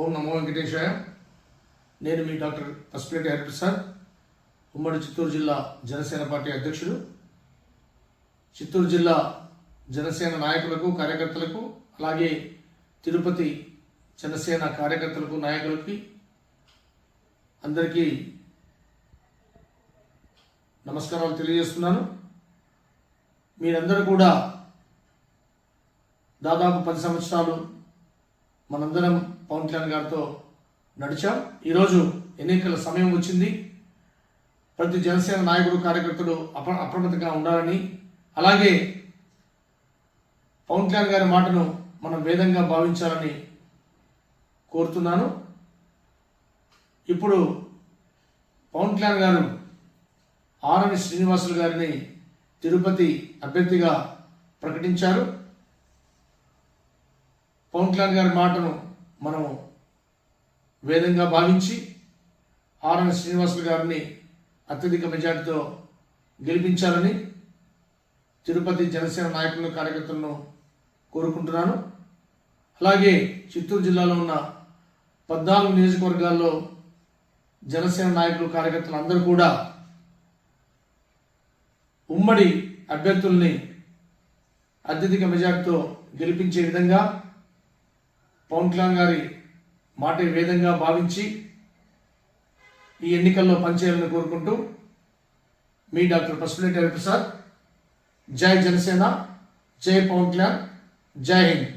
ఓం నమో వెంకటేశాయ. నేను మీ డాక్టర్ పసుపులేటి హరిప్రసాద్ ఉమ్మడి చిత్తూరు జిల్లా జనసేన పార్టీ అధ్యక్షుడు. చిత్తూరు జిల్లా జనసేన నాయకులకు కార్యకర్తలకు అలాగే తిరుపతి జనసేన కార్యకర్తలకు నాయకులకి అందరికీ నమస్కారాలు తెలియజేస్తున్నాను. మీరందరూ కూడా దాదాపు పది సంవత్సరాలు మనందరం పవన్ కళ్యాణ్ గారితో నడిచాం. ఈరోజు ఎన్నికల సమయం వచ్చింది. ప్రతి జనసేన నాయకుడు కార్యకర్తలు అప్ర అప్రమత్తంగా ఉండాలని అలాగే పవన్ కళ్యాణ్ గారి మాటను మనం వేదంగా భావించాలని కోరుతున్నాను. ఇప్పుడు పవన్ కళ్యాణ్ గారు ఆరని శ్రీనివాసులు గారిని తిరుపతి అభ్యర్థిగా ప్రకటించారు. పవన్ కళ్యాణ్ గారి మాటను మనం వేదంగా భావించి ఆర్ఎన్ శ్రీనివాసులు గారిని అత్యధిక మెజార్టీతో గెలిపించాలని తిరుపతి జనసేన నాయకులను కార్యకర్తలను కోరుకుంటున్నాను. అలాగే చిత్తూరు జిల్లాలో ఉన్న పద్నాలుగు నియోజకవర్గాల్లో జనసేన నాయకులు కార్యకర్తలు అందరూ కూడా ఉమ్మడి అభ్యర్థుల్ని అత్యధిక మెజార్టీతో గెలిపించే విధంగా పవన్ కళ్యాణ్ గారి మాట వేదంగా భావించి ఈ ఎన్నికల్లో పనిచేయాలని కోరుకుంటూ మీ డాక్టర్ పసుపులేటి హరిప్రసాద్ జై జనసేన జై పవన్ కళ్యాణ్ జై హింద్.